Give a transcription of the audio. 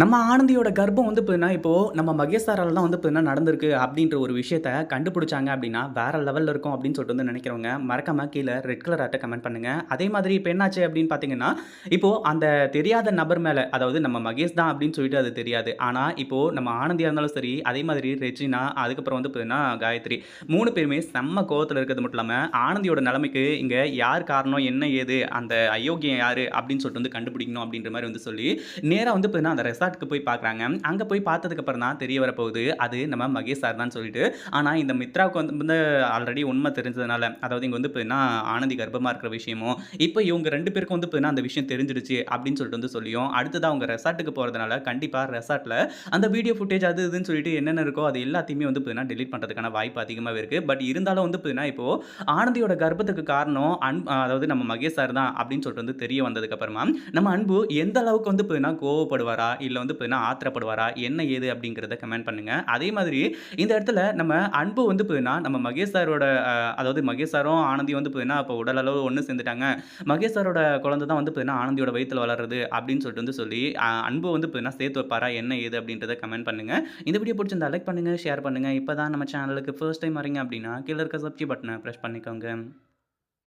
நம்ம ஆனந்தியோட கர்ப்பம் வந்து பார்த்தீங்கன்னா, இப்போ நம்ம மகேஷ் தான் வந்து பார்த்தீங்கன்னா நடந்திருக்கு அப்படின்ற ஒரு விஷயத்த கண்டுபிடிச்சாங்க அப்படின்னா, வேற லெவலில் இருக்கும் அப்படின்னு சொல்லிட்டு வந்து நினைக்கிறவங்க, மறக்காம கீழே ரெட் கலர் ஆட்டை கமெண்ட் பண்ணுங்க. அதே மாதிரி இப்போ என்னாச்சு அப்படின்னு பார்த்தீங்கன்னா, இப்போ அந்த தெரியாத நபர் மேலே அதாவது நம்ம மகேஷ் தான் அப்படின்னு சொல்லிட்டு அது தெரியாது. ஆனால் இப்போ நம்ம ஆனந்தியாக இருந்தாலும் சரி, அதே மாதிரி ரெஜினா, அதுக்கப்புறம் வந்து பார்த்தீங்கன்னா காயத்ரி மூணு பேருமே செம்ம கோவத்தில் இருக்கிறது மட்டும் இல்லாமல் ஆனந்தியோட நிலைமைக்கு இங்கே யார் காரணம்? என்ன ஏது? அந்த அயோக்கியம் யார் அப்படின்னு சொல்லிட்டு வந்து கண்டுபிடிக்கணும் அப்படின்ற மாதிரி வந்து சொல்லி, நேராக வந்து பார்த்தீங்கன்னா அந்த ரெசார்ட்க்கு போய் பார்க்குறாங்க. அங்கே போய் பார்த்ததுக்கப்புறம் தான் தெரிய வரப்போகுது, அது நம்ம மகேஷ் சார் தான் சொல்லிட்டு. ஆனால் இந்த மித்ராவுக்கு வந்து வந்து ஆல்ரெடி உண்மை தெரிஞ்சதுனால, அதாவது இங்கே வந்து பார்த்தீங்கன்னா ஆனந்தி கர்ப்பமாக இருக்கிற விஷயமும், இப்போ இவங்க ரெண்டு பேருக்கும் வந்து பார்த்தீங்கன்னா அந்த விஷயம் தெரிஞ்சிடுச்சு அப்படின்னு சொல்லிட்டு வந்து சொல்லியும், அடுத்ததாக அவங்க ரெசார்ட்டுக்கு போகிறதுனால கண்டிப்பாக ரெசார்ட்டில் அந்த வீடியோ ஃபுட்டேஜ் அது இதுன்னு சொல்லிட்டு என்னென்ன இருக்கோ அது எல்லாத்தையுமே வந்து பார்த்தீங்கன்னா டெலிட் பண்ணுறதுக்கான வாய்ப்பு அதிகமாகவே இருக்குது பட் இருந்தாலும் வந்து பார்த்தீங்கன்னா, இப்போது ஆனந்தியோட கர்ப்பத்துக்கு காரணம் அன் அதாவது நம்ம மகேஷ் சார் தான் அப்படின்னு சொல்லிட்டு வந்து தெரிய வந்ததுக்கப்புறமா நம்ம அன்பு எந்த அளவுக்கு வந்து பார்த்தீங்கன்னா கோவப்படுவாரா? இல்லை வந்து பார்த்தீங்கன்னா ஆத்திரப்படுவாரா? என்ன ஏது? அப்படிங்கிறத கமெண்ட் பண்ணுங்க. அதே மாதிரி இந்த இடத்துல நம்ம அன்பு வந்து பார்த்தீங்கன்னா, நம்ம மகேஷ் சாரோட அதாவது மகேஷ் சாரும், ஆனந்தியும் வந்து பார்த்தீங்கன்னா, இப்போ உடல் அளவு ஒன்று சேர்ந்துட்டாங்க. மகேஷ் சாரோட குழந்தை தான் வந்து பார்த்தீங்கன்னா, ஆனந்தியோட வயிற்றில் வளருது அப்படின்னு சொல்லிட்டு வந்து சொல்லி, அன்பு வந்து பார்த்தீங்கன்னா சேர்த்து வைப்பாரா? என்ன ஏது? அப்படின்றத கமெண்ட் பண்ணுங்க. இந்த வீடியோ பிடிச்சிருந்தா லைக் பண்ணுங்கள் ஷேர் பண்ணுங்க. இப்போ தான் நம்ம சேனலுக்கு ஃபர்ஸ்ட் டைம் வரீங்க அப்படின்னா, கீழே இருக்க சப்ஸ்கிரைப் பட்டனை ப்ரெஸ் பண்ணிக்கோங்க.